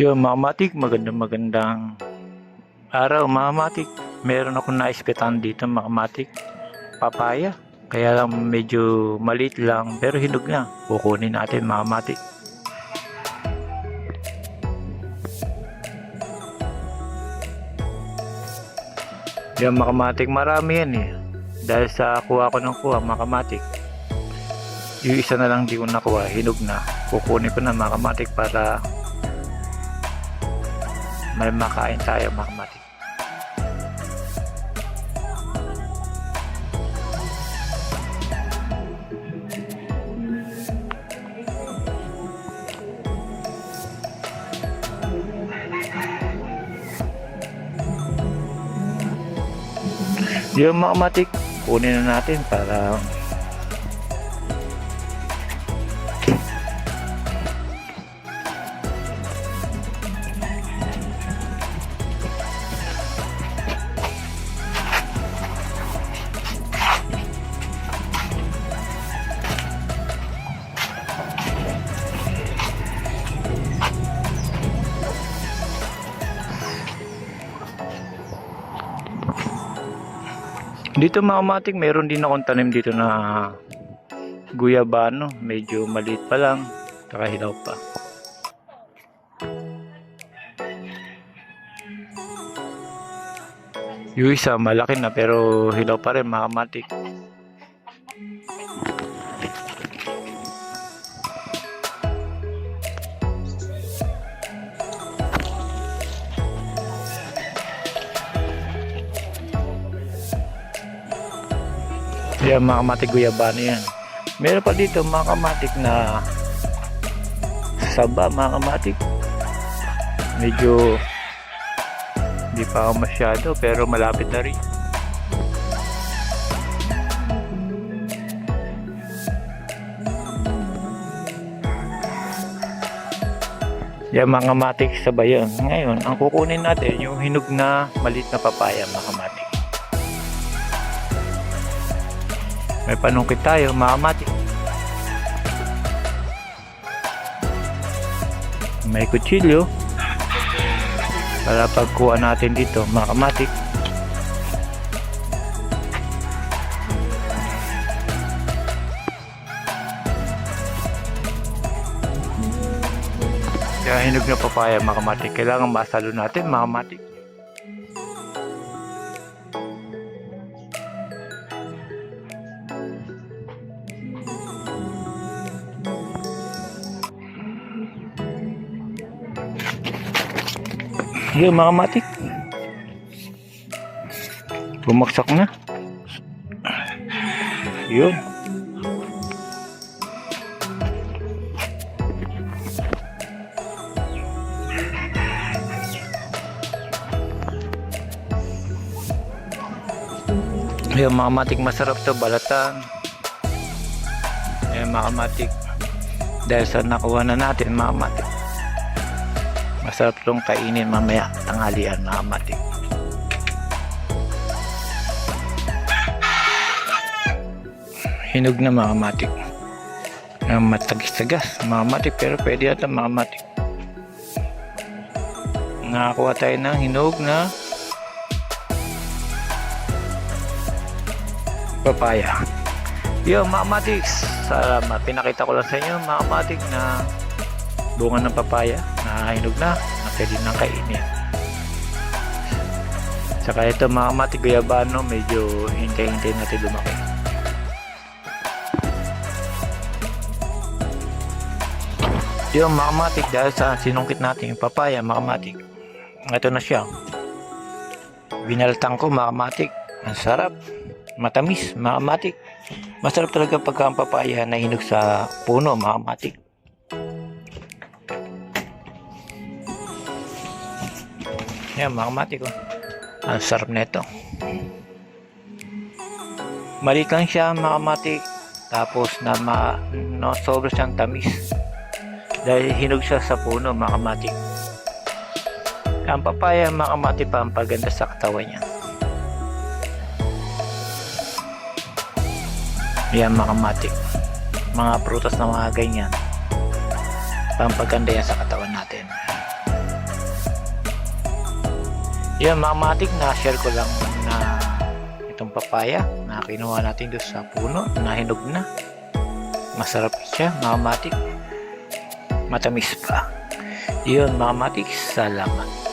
Yo, mga matik, magandang magandang araw mga matik. Meron akong naispetahan dito mga matik. Papaya. Kaya lang medyo maliit lang pero hinog na. Kukunin natin mga matik. Yan mga matik, marami yan eh. Dahil sa kuha ko ng kuha mga matik. Yung isa na lang di ko nakuha, hinog na. Kukunin ko na mga matik para makain tayo mga matik. Yung mga matik, kunin na natin para Dito mga matik, meron din akong tanim dito na guyabano. Medyo maliit pa lang. Saka hilaw pa. Yung isa malaki na pero hilaw pa rin mga matik. Yan mga kamatik guyabano yan. Meron pa dito mga kamatik na saba mga kamatik. Medyo hindi pa ako masyado pero malapit na rin. Yan mga kamatik saba yun. Ngayon, ang kukunin natin yung hinog na malit na papaya mga kamatik. May panungkit tayo, mga. May kutsilyo. Para pagkuha natin dito, mga. Kaya hinog na papaya, mga. Kailangan masalo natin, mga kamati. Yun mga matik. Bumagsak na. Yun. Yun mga matik masarap to balatan. Yun mga matik. Dahil sa nakuha na natin mga matik. Masarap itong kainin mamaya tanghalian mga matik. Hinog na mga matik. Matagis-tagas mga matik pero pwede yata mga matik. Nakakuha tayo ng hinog na papaya. Yo mga matik, salamat. Pinakita ko lang sa inyo mga matik na bunga ng papaya na hinog na na pwede nang kainin. Saka ito mga mati guyabano medyo hintay-hintay natin lumaki. Yung mga matik dahil sa sinungkit natin yung papaya mga matik ito na siya. Binaltang ko mga matik ang sarap. Matamis mga matik masarap talaga pagka ang papaya na hinog sa puno mga matik Yan, mga kamati ko. Ang sarap nito. Maliit lang siya, mga kamati. Tapos na ma, no, sobra siyang tamis. Dahil hinog siya sa puno, mga kamati. Ang papaya, mga kamati, pa ang paganda sa katawan niya. Yan, mga kamati. Mga prutas na mga ganyan. Pampaganda yan sa katawan natin. Yun mga matik, na-share ko lang na itong papaya na kinuha natin doon sa puno na hinog na. Masarap siya mga matik. Matamis pa. Yun mga matik, salamat.